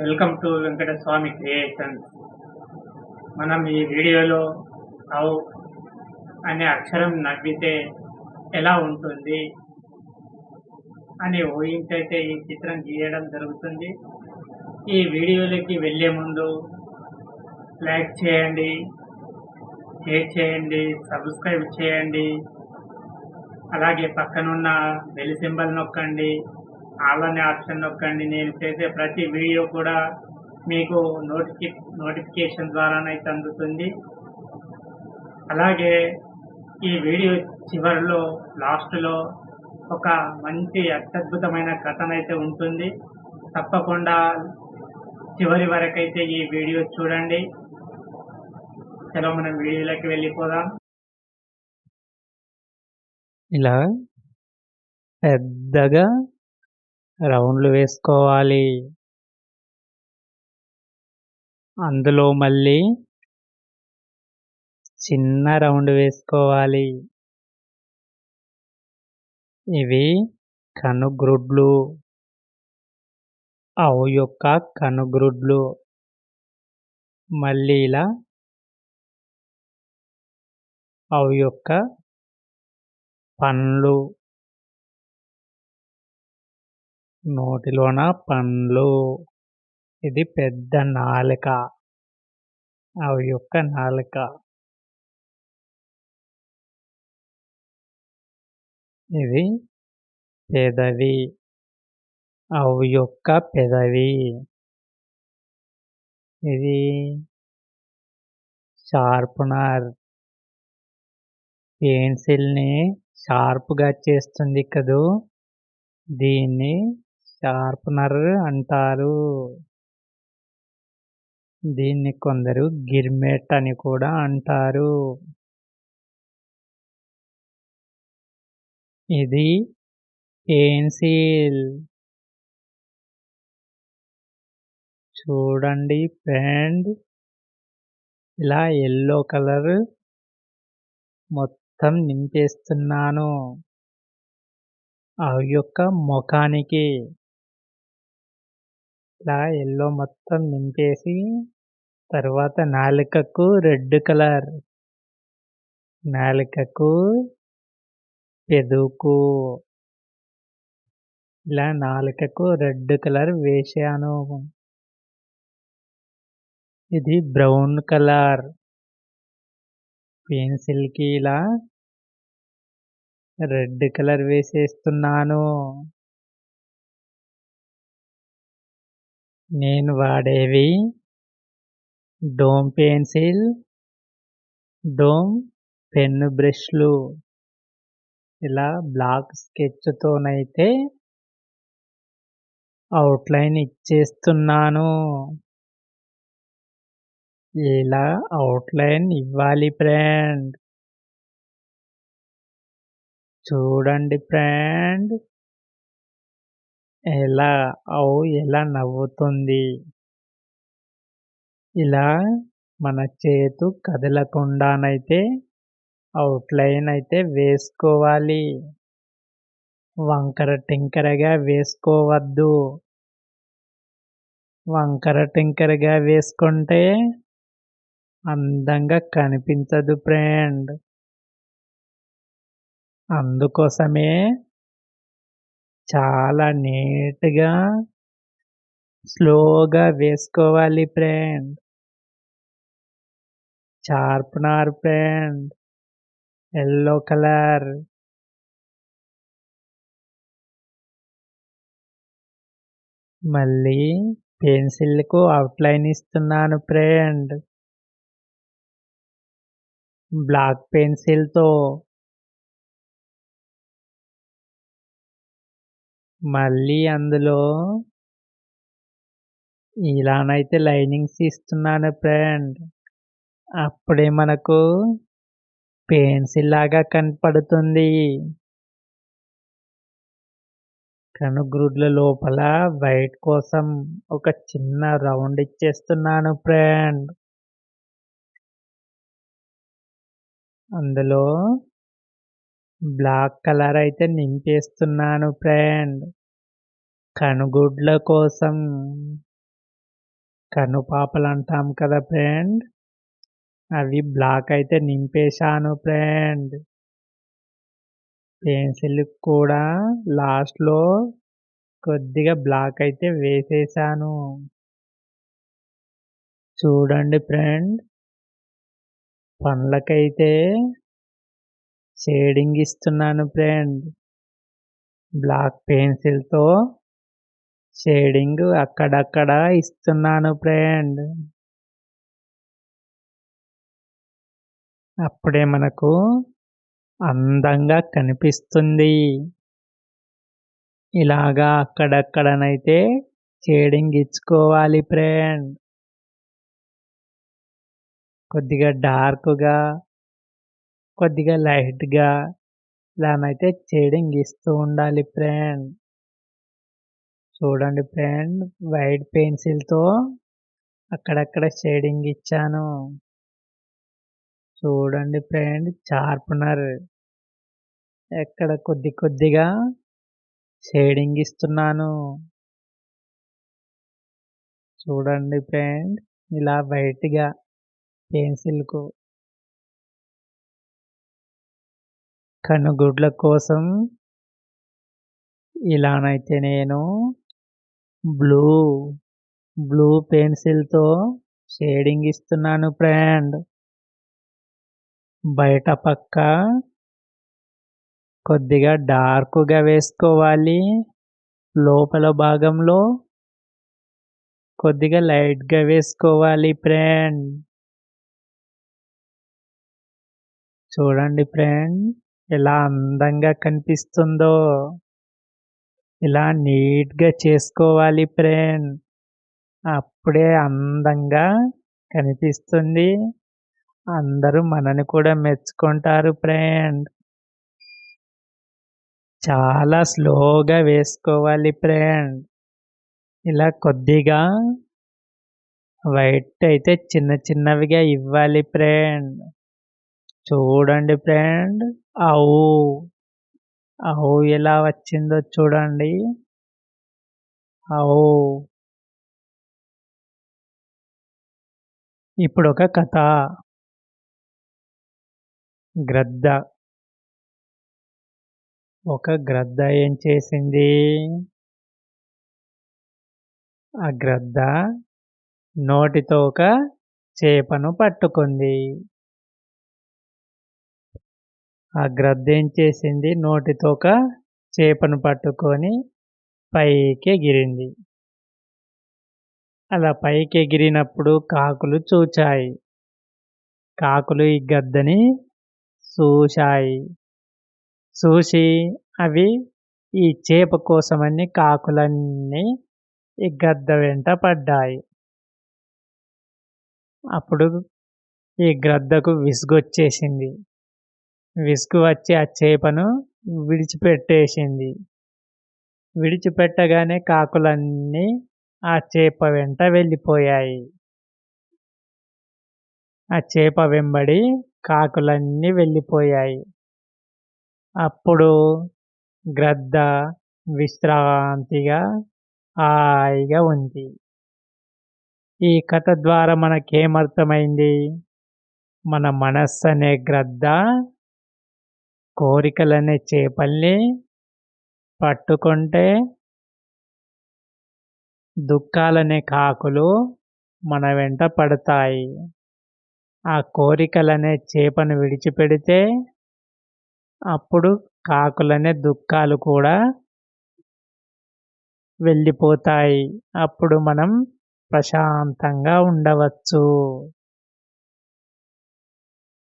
Welcome to Venkata Swamy creations. మనం ఈ వీడియోలో ఔ అనే అక్షరం నవ్వితే ఎలా ఉంటుంది అని ఊహించైతే ఈ చిత్రం గీయడం జరుగుతుంది. ఈ వీడియోలోకి వెళ్ళే ముందు లైక్ చేయండి షేర్ చేయండి సబ్స్క్రైబ్ చేయండి. అలాగే పక్కనున్న బెల్ సింబల్ నొక్కండి. అలానే ఆప్షన్ నొక్కండి. నేను చేసే ప్రతి వీడియో కూడా మీకు నోటిఫి నోటిఫికేషన్ ద్వారానైతే అందుతుంది. అలాగే ఈ వీడియో చివరిలో లాస్ట్లో ఒక మంచి అత్యద్భుతమైన కథనైతే ఉంటుంది. తప్పకుండా చివరి వరకైతే ఈ వీడియో చూడండి. చలో మనం వీడియోలోకి వెళ్ళిపోదాం. ఇలా పెద్దగా రౌండ్లు వేసుకోవాలి. అందులో మళ్ళీ చిన్న రౌండ్ వేసుకోవాలి. ఇవి కనుగ్రుడ్లు. అవు యొక్క కనుగ్రుడ్లు. మళ్ళీ ఇలా అవు యొక్క పండ్లు. నోటిలోన? పండ్లు. ఇది పెద్ద నాలిక. అవి యొక్క నాలిక. ఇది పెదవి. అవి యొక్క పెదవి. ఇది షార్పనర్ పెన్సిల్ని షార్ప్గా చేస్తుంది కదూ. దీన్ని షార్పనర్ అంటారు. దీన్ని కొందరు గిర్మెట్ అని కూడా అంటారు. ఇది పెన్సిల్. చూడండి ఫ్రెండ్. ఇలా ఎల్లో కలర్ మొత్తం నింపేస్తున్నాను. ఆ యొక్క ముఖానికి ఇలా ఎల్లో మొత్తం నింపేసి తర్వాత నాలుకకు రెడ్ కలర్. నాలుకకు పెదుకు ఇలా నాలుకకు రెడ్ కలర్ వేసాను ఇది బ్రౌన్ కలర్. పెన్సిల్కి ఇలా రెడ్ కలర్ వేసేస్తున్నాను. నేను వాడేవి డోమ్ పెన్సిల్ డోమ్ పెన్ బ్రష్లు. ఇలా బ్లాక్ స్కెచ్తోనైతే అవుట్లైన్ ఇచ్చేస్తున్నాను. ఇలా అవుట్లైన్ ఇవ్వాలి ఫ్రెండ్. చూడండి ఫ్రెండ్. ఎలా అవు ఎలా నవ్వుతుంది. ఇలా మన చేతు కదలకుండానైతే అవుట్లైన్ అయితే వేసుకోవాలి. వంకర టింకరగా వేసుకోవద్దు. వంకర టింకరగా వేసుకుంటే అందంగా కనిపించదు ఫ్రెండ్. అందుకోసమే చాలా నీట్గా స్లోగా వేసుకోవాలి friend. Sharpener friend. Yellow colour. మళ్ళీ పెన్సిల్కు అవుట్లైన్ ఇస్తున్నాను ఫ్రెండ్. బ్లాక్ పెన్సిల్తో. మళ్ళీ అందులో ఇలానైతే లైనింగ్స్ ఇస్తున్నాను ఫ్రెండ్. అప్పుడే మనకు పెన్సిల్ లాగా కనపడుతుంది కనుగ్రుడ్ల లోపల వైట్ కోసం ఒక చిన్న రౌండ్ ఇచ్చేస్తున్నాను ఫ్రెండ్. అందులో బ్లాక్ కలర్ అయితే నింపేస్తున్నాను ఫ్రెండ్. కనుగుడ్ల కోసం కనుపాపలు అంటాం కదా ఫ్రెండ్. అవి బ్లాక్ అయితే నింపేశాను ఫ్రెండ్. పెన్సిల్ కూడా లాస్ట్లో కొద్దిగా బ్లాక్ అయితే వేసేసాను చూడండి ఫ్రెండ్. పండ్లకైతే షేడింగ్ ఇస్తున్నాను ఫ్రెండ్. బ్లాక్ పెన్సిల్తో షేడింగ్ అక్కడక్కడ ఇస్తున్నాను ఫ్రెండ్. అప్పుడే మనకు అందంగా కనిపిస్తుంది. ఇలాగా అక్కడక్కడనైతే షేడింగ్ ఇచ్చుకోవాలి ఫ్రెండ్. కొద్దిగా డార్క్గా కొద్దిగా లైట్గా ఇలానైతే షేడింగ్ ఇస్తూ ఉండాలి ఫ్రెండ్. చూడండి ఫ్రెండ్ వైట్ పెన్సిల్తో అక్కడక్కడ షేడింగ్ ఇచ్చాను. చూడండి ఫ్రెండ్ షార్ప్నర్. ఎక్కడ కొద్ది కొద్దిగా షేడింగ్ ఇస్తున్నాను. చూడండి ఫ్రెండ్ ఇలా వైట్గా పెన్సిల్కు కనుగుడ్ల కోసం ఇలానైతే నేను బ్లూ బ్లూ పెన్సిల్తో షేడింగ్ ఇస్తున్నాను ఫ్రెండ్. బయట పక్క కొద్దిగా డార్క్గా వేసుకోవాలి. లోపల భాగంలో కొద్దిగా లైట్గా వేసుకోవాలి ఫ్రెండ్. చూడండి ఫ్రెండ్. ఎలా అందంగా కనిపిస్తుందో ఇలా నీట్గా చేసుకోవాలి ఫ్రెండ్. అప్పుడే అందంగా కనిపిస్తుంది. అందరూ మనని కూడా మెచ్చుకుంటారు ఫ్రెండ్. చాలా స్లోగా వేసుకోవాలి ఫ్రెండ్. ఇలా కొద్దిగా వైట్ అయితే చిన్న చిన్నవిగా ఇవ్వాలి ఫ్రెండ్. చూడండి ఫ్రెండ్. అవు అవు ఎలా వచ్చిందో చూడండి. అవు ఇప్పుడు ఒక కథ. గ్రద్ద. ఒక గ్రద్ద ఏం చేసింది? ఆ గ్రద్ద నోటితో ఒక చేపను పట్టుకుంది. ఆ గ్రద్ద ఏం చేసింది? నోటితోక చేపను పట్టుకొని పైకి ఎగిరింది అలా పైకి ఎగిరినప్పుడు కాకులు చూచాయి. కాకులు ఈ గద్దని చూశాయి. చూసి అవి ఈ చేప కోసమని కాకులన్నీ ఈ గద్ద వెంట పడ్డాయి. అప్పుడు ఈ గ్రద్దకు విసుగొచ్చేసింది. విసుగు వచ్చి ఆ చేపను విడిచిపెట్టేసింది. విడిచిపెట్టగానే కాకులన్నీ ఆ చేప వెంట వెళ్ళిపోయాయి. ఆ చేప వెంబడి కాకులన్నీ వెళ్ళిపోయాయి. అప్పుడు గ్రద్ద విశ్రాంతిగా హాయిగా ఉంది. ఈ కథ ద్వారా మనకేమర్థమైంది? మన మనస్సు అనే గ్రద్ద కోరికలనే చేపల్ని పట్టుకుంటే దుఃఖాలనే కాకులు మన వెంట పడతాయి. ఆ కోరికలనే చేపను విడిచిపెడితే అప్పుడు కాకులనే దుఃఖాలు కూడా వెళ్ళిపోతాయి. అప్పుడు మనం ప్రశాంతంగా ఉండవచ్చు.